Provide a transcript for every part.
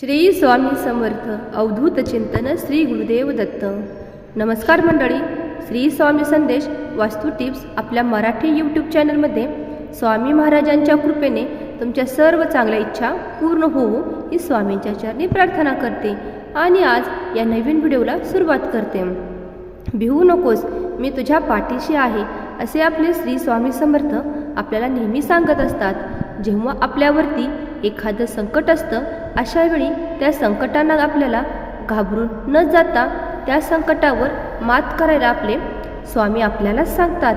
श्री स्वामी समर्थ अवधूत चिंतन श्री गुरुदेव दत्त. नमस्कार मंडळी श्री स्वामी संदेश वास्तू टिप्स आपल्या मराठी यूट्यूब चॅनलमध्ये स्वामी महाराजांच्या कृपेने तुमच्या सर्व चांगल्या इच्छा पूर्ण होऊ ही स्वामींच्या चरणी प्रार्थना करते आणि आज या नवीन व्हिडिओला सुरुवात करते. भिवू नकोस मी तुझ्या पाठीशी आहे असे आपले श्री स्वामी समर्थ आपल्याला नेहमी सांगत असतात. जेव्हा आपल्यावरती एखादं संकट असतं अशावेळी त्या संकटांना आपल्याला घाबरून न जाता त्या संकटावर मात करायला आपले स्वामी आपल्याला सांगतात.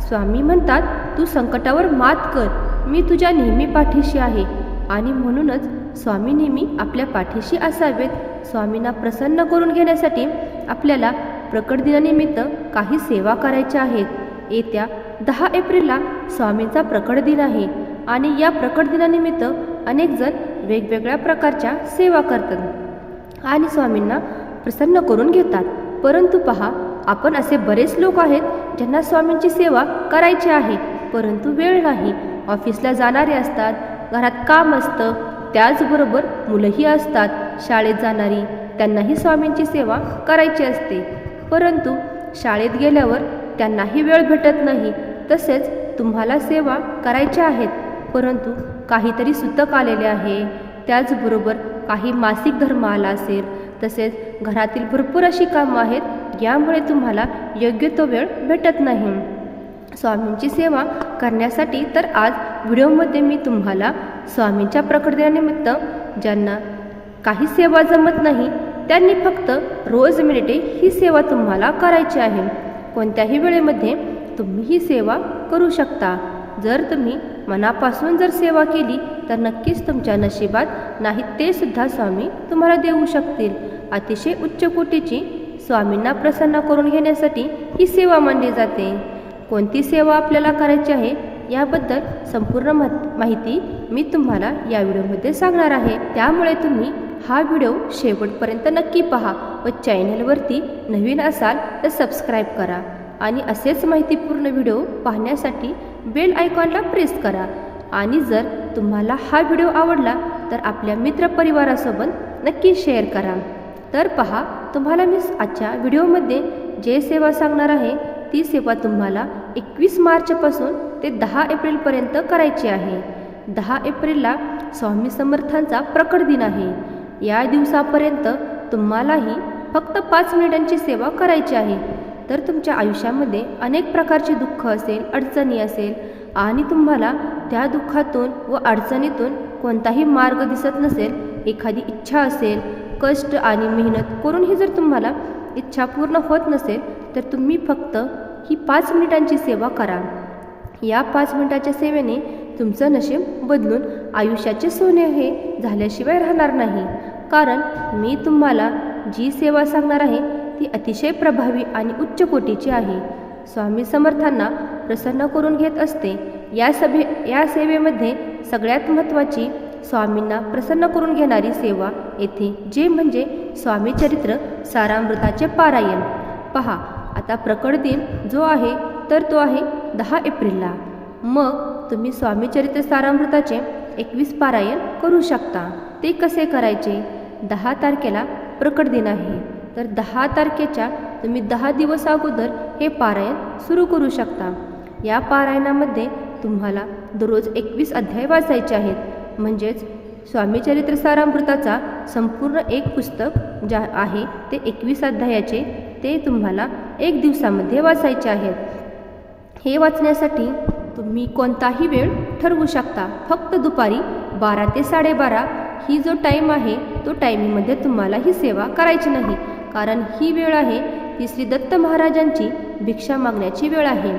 स्वामी म्हणतात तू संकटावर मात कर. मी तुझ्या नेहमी पाठीशी आहे. आणि म्हणूनच स्वामी नेहमी आपल्या पाठीशी असावेत. स्वामींना प्रसन्न करून घेण्यासाठी आपल्याला प्रकट दिनानिमित्त काही सेवा करायच्या आहेत. येत्या दहा एप्रिलला स्वामींचा प्रकट दिन आहे आणि या प्रकट दिनानिमित्त अनेक जण वेगवेगळ्या प्रकारच्या सेवा करतात आणि स्वामींना प्रसन्न करून घेतात. परंतु पहा आपण असे बरेच लोक आहेत ज्यांना स्वामींची सेवा करायची आहे परंतु वेळ नाही. ऑफिसला जाणारे असतात घरात काम असतं त्याचबरोबर मुलंही असतात. शाळेत जाणारी त्यांनाही स्वामींची सेवा करायची असते. परंतु शाळेत गेल्यावर त्यांनाही वेळ भेटत नाही. तसेच तुम्हाला सेवा करायच्या आहेत. परंतु काहीतरी सुतक आलेले आहे. त्याचबरोबर काही मासिक धर्म आला असेल तसेच घरातील भरपूर अशी कामं आहेत यामुळे तुम्हाला योग्य तो वेळ भेटत नाही. स्वामींची सेवा करण्यासाठी तर आज व्हिडिओमध्ये मी तुम्हाला स्वामींच्या प्रकटदिनानिमित्त ज्यांना काही सेवा जमत नाही त्यांनी फक्त रोज मिनिटे ही सेवा तुम्हाला करायची आहे. कोणत्याही वेळेमध्ये तुम्ही ही सेवा करू शकता. जर तुम्ही मनापासून जर सेवा केली तर नक्कीच तुमच्या नशिबात नाही ते सुद्धा स्वामी तुम्हाला देऊ शकतील. अतिशय उच्च कोटीची स्वामींना प्रसन्न करून घेण्यासाठी ही सेवा मानली जाते. कोणती सेवा आपल्याला करायची आहे याबद्दल संपूर्ण माहिती मी तुम्हाला या व्हिडिओमध्ये सांगणार आहे. त्यामुळे तुम्ही हा व्हिडिओ शेवटपर्यंत नक्की पहा व चॅनलवरती नवीन असाल तर सबस्क्राईब करा. आणि असेच माहितीपूर्ण व्हिडिओ पाहण्यासाठी बेल आयकॉनला प्रेस करा. आणि जर तुम्हाला हा व्हिडिओ आवडला तर आपल्या मित्रपरिवारासोबत नक्की शेअर करा. तर पहा तुम्हाला मी आजच्या व्हिडिओमध्ये जे सेवा सांगणार आहे ती सेवा तुम्हाला एकवीस मार्चपासून ते दहा एप्रिलपर्यंत करायची आहे. दहा एप्रिलला स्वामी समर्थांचा प्रकट दिन आहे. या दिवसापर्यंत तुम्हालाही फक्त पाच मिनिटांची सेवा करायची आहे. तर तुमच्या आयुष्यामध्ये अनेक प्रकारचे दुःख असेल अडचणी असेल आणि तुम्हाला त्या दुःखातून व अडचणीतून कोणताही मार्ग दिसत नसेल एखादी इच्छा असेल कष्ट आणि मेहनत करूनही जर तुम्हाला इच्छा पूर्ण होत नसेल तर तुम्ही फक्त ही पाच मिनिटांची सेवा करा. या पाच मिनिटाच्या सेवेने तुमचं नशीब बदलून आयुष्याचे सोने हे झाल्याशिवाय राहणार नाही. कारण मी तुम्हाला जी सेवा सांगणार आहे ती अतिशय प्रभावी आणि उच्च कोटीची आहे. स्वामी समर्थांना प्रसन्न करून घेत असते. या सभे या सेवेमध्ये सगळ्यात महत्त्वाची स्वामींना प्रसन्न करून घेणारी सेवा येथे जे म्हणजे स्वामी चरित्र सारामृताचे पारायण. पहा आता प्रकट दिन जो आहे तर तो आहे दहा एप्रिलला. मग तुम्ही स्वामी चरित्र सारामृताचे एकवीस पारायण करू शकता. ते कसे करायचे? दहा तारखेला प्रकट दिन आहे. तर दहा तारखेच्या तुम्ही दहा दिवस अगोदर हे पारायण सुरू करू शकता. या पारायणामध्ये तुम्हाला दररोज एकवीस अध्याय वाचायचे आहेत. म्हणजेच स्वामी चरित्र सारामृताचा संपूर्ण एक पुस्तक ज्या आहे ते एकवीस अध्यायाचे ते तुम्हाला एक दिवसामध्ये वाचायचे आहेत. हे वाचण्यासाठी तुम्ही कोणताही वेळ ठरवू शकता. फक्त दुपारी बारा ते साडेबारा ही जो टाईम आहे तो टायमिंगमध्ये तुम्हाला ही सेवा करायची नाही. कारण ही वेळ आहे ती श्री दत्त महाराजांची भिक्षा मागण्याची वेळ आहे.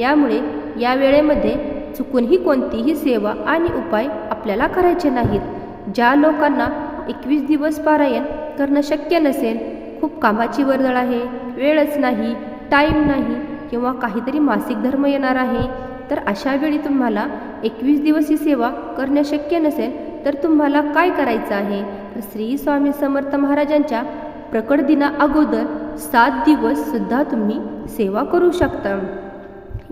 यामुळे या वेळेमध्ये चुकूनही कोणतीही सेवा आणि उपाय आपल्याला करायचे नाहीत. ज्या लोकांना एकवीस दिवस पारायण करणं शक्य नसेल खूप कामाची वर्दळ आहे वेळच नाही टाईम नाही किंवा काहीतरी मासिक धर्म येणार आहे तर अशा वेळी तुम्हाला एकवीस दिवस ही सेवा करणं शक्य नसेल तर तुम्हाला काय करायचं आहे? तर श्री स्वामी समर्थ महाराजांच्या प्रकट दिना अगोदर सात दिवस सुद्धा तुम्ही सेवा करू शकता.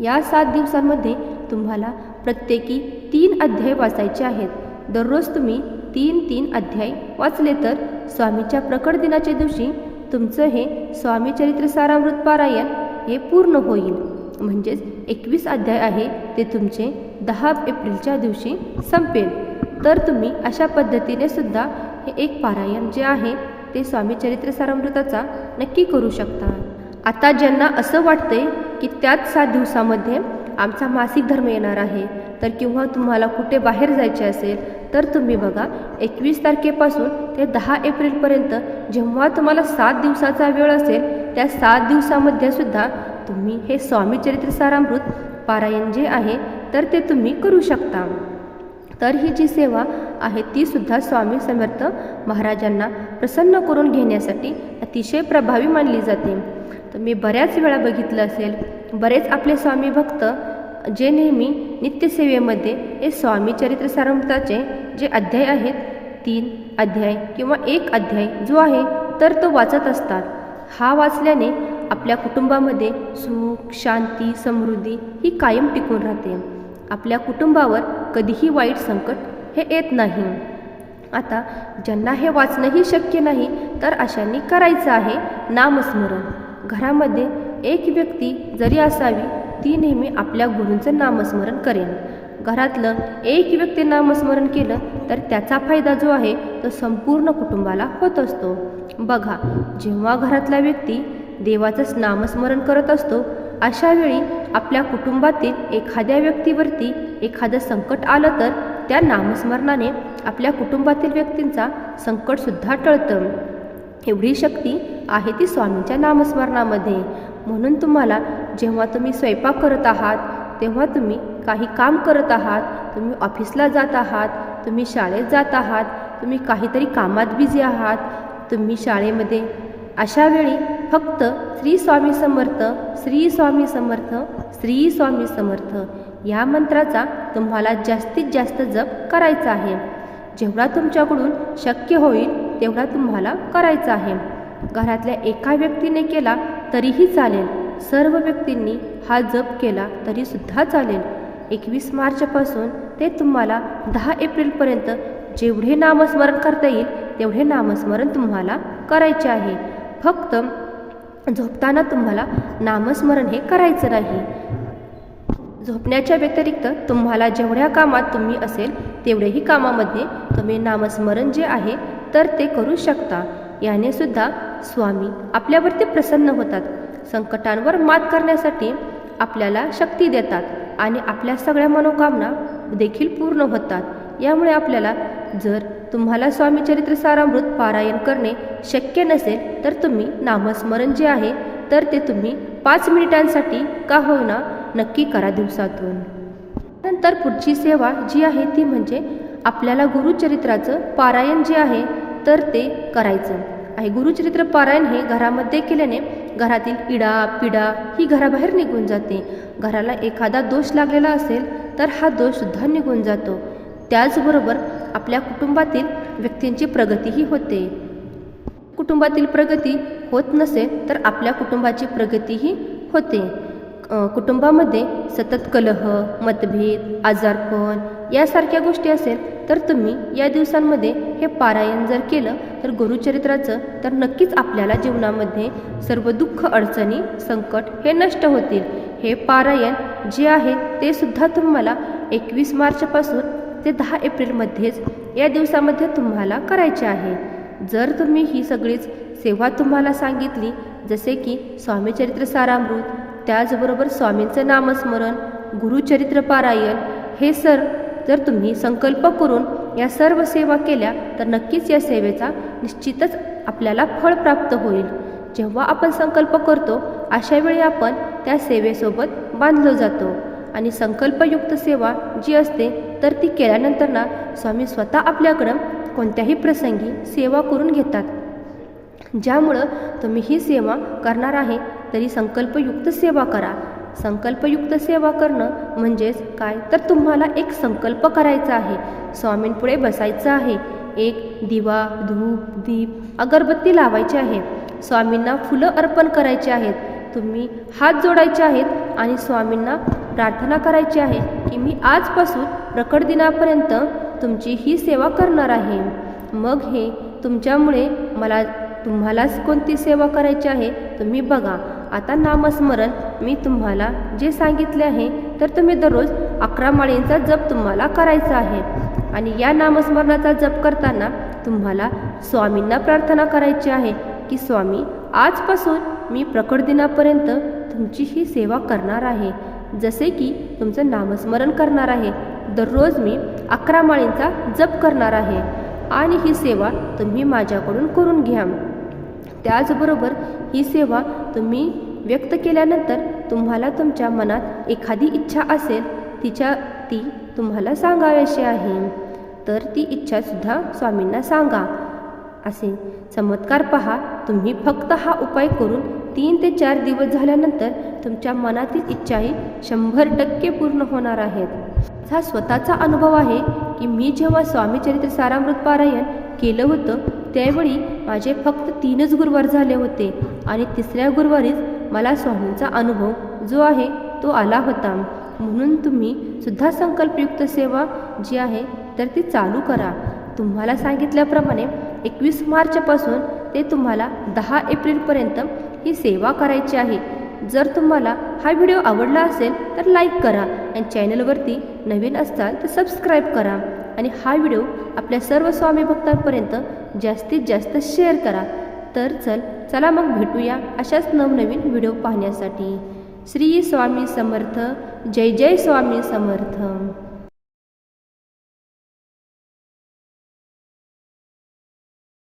या सात दिवसांमध्ये तुम्हाला प्रत्येकी तीन अध्याय वाचायचे आहेत. दररोज तुम्ही तीन तीन अध्याय वाचले तर स्वामीच्या प्रकट दिनाच्या दिवशी तुमचं हे स्वामी चरित्र सारामृत पारायण हे पूर्ण होईल. म्हणजेच एकवीस अध्याय आहे ते तुमचे दहा एप्रिलच्या दिवशी संपेल. तर तुम्ही अशा पद्धतीने सुद्धा हे एक पारायण जे आहे ते स्वामी चरित्र सारामृताचा नक्की करू शकता आता ज्यांना असं वाटतंय की त्याच सात दिवसामध्ये आमचा मासिक धर्म येणार आहे तर किंवा तुम्हाला कुठे बाहेर जायचे असेल तर तुम्ही बघा एकवीस तारखेपासून ते दहा एप्रिलपर्यंत जेव्हा तुम्हाला सात दिवसाचा वेळ असेल त्या सात दिवसामध्ये सुद्धा तुम्ही हे स्वामी चरित्र सारामृत पारायण जे आहे तर ते तुम्ही करू शकता. तर ही जी सेवा आहे ती सुद्धा स्वामी समर्थ महाराजांना प्रसन्न करून घेण्यासाठी अतिशय प्रभावी मानली जाते. तर मी बऱ्याच वेळा बघितलं असेल बरेच आपले स्वामी भक्त जे नेहमी नित्यसेवेमध्ये हे स्वामी चरित्र सारामृताचे जे अध्याय आहेत तीन अध्याय किंवा एक अध्याय जो आहे तर तो वाचत असतात. हा वाचल्याने आपल्या कुटुंबामध्ये सुख शांती समृद्धी ही कायम टिकून राहते. आपल्या कुटुंबावर कधीही वाईट संकट हे येत नाही. आता ज्यांना हे वाचणंही शक्य नाही तर अशांनी करायचं आहे नामस्मरण. घरामध्ये एक व्यक्ती जरी असावी ती नेहमी आपल्या गुरूंचं नामस्मरण करेन. घरातलं एक व्यक्ती नामस्मरण केलं तर त्याचा फायदा जो आहे तो संपूर्ण कुटुंबाला होत असतो. बघा जेव्हा घरातला व्यक्ती देवाचंच नामस्मरण करत असतो अशावेळी आपल्या कुटुंबातील एखाद्या व्यक्तीवरती एखादं संकट आलं तर त्या नामस्मरणाने आपल्या कुटुंबातील व्यक्तींचा संकटसुद्धा टळतं. एवढी शक्ती आहे ती स्वामींच्या नामस्मरणामध्ये. म्हणून तुम्हाला जेव्हा तुम्ही स्वयंपाक करत आहात तेव्हा तुम्ही काही काम करत आहात तुम्ही ऑफिसला जात आहात तुम्ही शाळेत जात आहात तुम्ही काहीतरी कामात बिझी आहात तुम्ही शाळेमध्ये अशा वेळी फक्त श्री स्वामी समर्थ श्री स्वामी समर्थ श्री स्वामी समर्थ या मंत्राचा तुम्हाला जास्तीत जास्त जप करायचा आहे. जेवढा तुमच्याकडून शक्य होईल तेवढा तुम्हाला करायचा आहे. घरातल्या एका व्यक्तीने केला तरीही चालेल. सर्व व्यक्तींनी हा जप केला तरीसुद्धा चालेल. एकवीस मार्चपासून ते तुम्हाला दहा एप्रिलपर्यंत जेवढे नामस्मरण करता येईल तेवढे नामस्मरण तुम्हाला करायचे आहे. फक्त झोपताना तुम्हाला नामस्मरण हे करायचं नाही. झोपण्याच्या व्यतिरिक्त तुम्हाला जेवढ्या कामात तुम्ही असेल तेवढेही कामामध्ये तुम्ही नामस्मरण जे आहे तर ते करू शकता. याने सुद्धा स्वामी आपल्यावरती प्रसन्न होतात. संकटांवर मात करण्यासाठी आपल्याला शक्ती देतात आणि आपल्या सगळ्या मनोकामना देखील पूर्ण होतात. यामुळे आपल्याला जर तुम्हाला स्वामी चरित्र सारामृत पारायण करणे शक्य नसेल तर तुम्ही नामस्मरण जे आहे तर ते तुम्ही पाच मिनिटांसाठी का होईना नक्की करा दिवसातून. नंतर पुढची सेवा जी आहे ती म्हणजे आपल्याला गुरुचरित्राचं पारायण जे आहे तर ते करायचं. आहे गुरुचरित्र पारायण हे घरामध्ये केल्याने घरातील इडा पिडा ही घराबाहेर निघून जाते. घराला एखादा दोष लागलेला असेल तर हा दोषसुद्धा निघून जातो. त्याचबरोबर आपल्या कुटुंबातील व्यक्तींची प्रगतीही होते. कुटुंबातील प्रगती होत नसेल तर आपल्या कुटुंबाची प्रगतीही होते. कुटुंबामध्ये सतत कलह मतभेद आजारपण यासारख्या गोष्टी असेल तर तुम्ही या दिवसांमध्ये हे पारायण जर केलं तर गुरुचरित्राचं तर नक्कीच आपल्याला जीवनामध्ये सर्व दुःख अडचणी संकट हे नष्ट होतील. हे पारायण जे आहे ते सुद्धा तुम्हाला एकवीस मार्चपासून ते दहा एप्रिलमध्येच या दिवसामध्ये तुम्हाला करायचे आहे. जर तुम्ही ही सगळीच सेवा तुम्हाला सांगितली जसे की स्वामीचरित्र सारामृत त्याचबरोबर स्वामींचं नामस्मरण गुरुचरित्र पारायण हे सर जर तुम्ही संकल्प करून या सर्व सेवा केल्या तर नक्कीच या सेवेचा निश्चितच आपल्याला फळ प्राप्त होईल. जेव्हा आपण संकल्प करतो अशावेळी आपण त्या सेवेसोबत बांधलो जातो. आणि संकल्पयुक्त सेवा जी असते तर ती केल्यानंतर ना स्वामी स्वतः आपल्याकडं कोणत्याही प्रसंगी सेवा करून घेतात. ज्यामुळं तुम्ही ही सेवा करणार आहे तरी संकल्पयुक्त सेवा करा. संकल्पयुक्त सेवा करणं म्हणजेच काय? तर तुम्हाला एक संकल्प करायचा आहे. स्वामींपुढे बसायचं आहे. एक दिवा धूप दीप अगरबत्ती लावायची आहे. स्वामींना फुलं अर्पण करायची आहेत. तुम्ही हात जोडायचे आहेत आणि स्वामींना प्रार्थना करायची आहे की मी आजपासून प्रकट दिनापर्यंत तुमची ही सेवा करणार आहे. मग हे तुमच्यामुळे मला तुम्हालाच कोणती सेवा करायची आहे तुम्ही बघा. आता नामस्मरण मी तुम्हाला जे सांगितले आहे तर तुम्ही दररोज अकरा माळींचा जप तुम्हाला करायचा आहे. आणि या नामस्मरणाचा जप करताना तुम्हाला स्वामींना प्रार्थना करायची आहे की स्वामी आजपासून मी प्रकट दिनापर्यंत तुमची ही सेवा करणार आहे. जसे की तुमचं नामस्मरण करणार आहे दररोज मी अकरा माळींचा जप करणार आहे. आणि ही सेवा तुम्ही माझ्याकडून करून घ्या. त्याचबरोबर ही सेवा तुम्ही व्यक्त केल्यानंतर तुम्हाला तुमच्या मनात एखादी इच्छा असेल तिच्या ती तुम्हाला सांगावीशी आहे. तर ती इच्छासुद्धा स्वामींना सांगा. असे चमत्कार पहा. तुम्ही फक्त हा उपाय करून तीन ते चार दिवस झाल्यानंतर तुमच्या मनातील इच्छाही शंभर टक्के पूर्ण होणार आहेत. हा स्वतःचा अनुभव आहे की मी जेव्हा स्वामी चरित्र सारामृत पारायण केलं होतं त्यावेळी माझे फक्त तीनच गुरुवार झाले होते आणि तिसऱ्या गुरुवारीच मला स्वामींचा अनुभव जो आहे तो आला होता. म्हणून तुम्ही सुद्धा संकल्पयुक्त सेवा जी आहे तर ती चालू करा. तुम्हाला सांगितल्याप्रमाणे एकवीस मार्चपासून ते तुम्हाला दहा एप्रिलपर्यंत ही सेवा करायची आहे. जर तुम्हाला हा व्हिडिओ आवडला असेल तर लाईक करा आणि चॅनलवरती नवीन असताल तर सबस्क्राईब करा. आणि हा व्हिडिओ आपल्या सर्व स्वामी भक्तांपर्यंत जास्तीत जास्त शेअर करा. तर चल चला मग भेटूया अशाच नवनवीन व्हिडिओ पाहण्यासाठी. श्री स्वामी समर्थ जय जय स्वामी समर्थ.